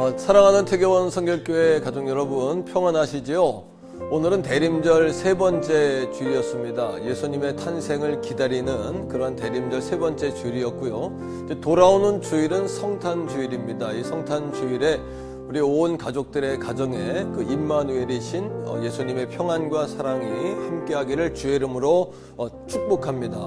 어, 사랑하는 태교원 성결교회 가족 여러분 평안하시지요? 오늘은 대림절 세 번째 주일이었습니다. 예수님의 탄생을 기다리는 그런 대림절 세 번째 주일이었고요. 돌아오는 주일은 성탄 주일입니다. 이 성탄 주일에 우리 온 가족들의 가정에 그 임마누엘이신 어, 예수님의 평안과 사랑이 함께하기를 주의 이름으로 어, 축복합니다.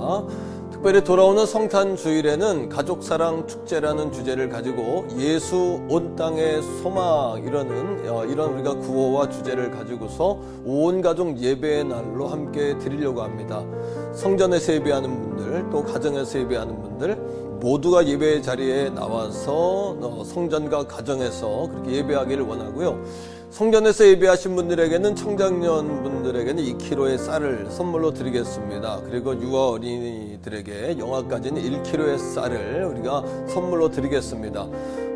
특별히 돌아오는 성탄 주일에는 가족 사랑 축제라는 주제를 가지고 예수 온 땅의 소망 이라는 어, 이런 우리가 구호와 주제를 가지고서 온 가족 예배의 날로 함께 드리려고 합니다. 성전에서 예배하는 분 들 또 가정에서 예배하는 분들 모두가 예배 자리에 나와서 어, 성전과 가정에서 그렇게 예배하기를 원하고요. 성전에서 예배하신 분들에게는 청장년 분들에게는 2kg의 쌀을 선물로 드리겠습니다. 그리고 유아 어린이들에게 영아까지는 1kg의 쌀을 우리가 선물로 드리겠습니다.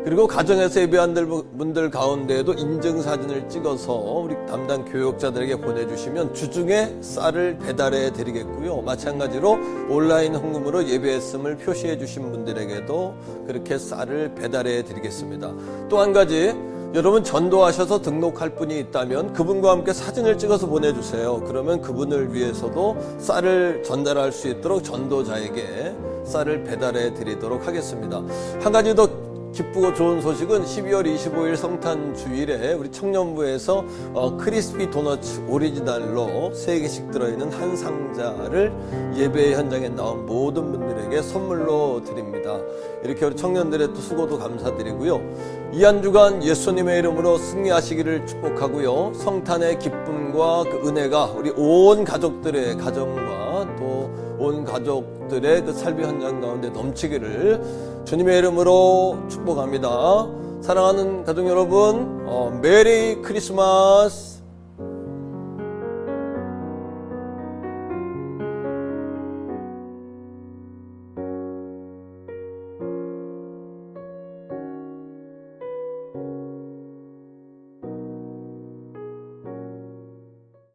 그리고 가정에서 예배한 분들 가운데에도 인증 사진을 찍어서 우리 담당 교육자들에게 보내주시면 주중에 쌀을 배달해 드리겠고요. 마찬가지로 온라인 헌금으로 예배했음을 표시해 주신 분들에게도 그렇게 쌀을 배달해 드리겠습니다. 또 한 가지 여러분 전도하셔서 등록할 분이 있다면 그분과 함께 사진을 찍어서 보내주세요. 그러면 그분을 위해서도 쌀을 전달할 수 있도록 전도자에게 쌀을 배달해 드리도록 하겠습니다. 한 가지 더 기쁘고 좋은 소식은 12월 25일 성탄 주일에 우리 청년부에서 어, 크리스피 도너츠 오리지널로 세 개씩 들어있는 한 상자를 예배 현장에 나온 모든 분들에게 선물로 드립니다. 이렇게 우리 청년들의 또 수고도 감사드리고요. 이 한 주간 예수님의 이름으로 승리하시기를 축복하고요. 성탄의 기쁨과 그 은혜가 우리 온 가족들의 가정과 또 온 가족들의 그 삶의 현장 가운데 넘치기를 주님의 이름으로 축복합니다. 사랑하는 가족 여러분, 어, 메리 크리스마스!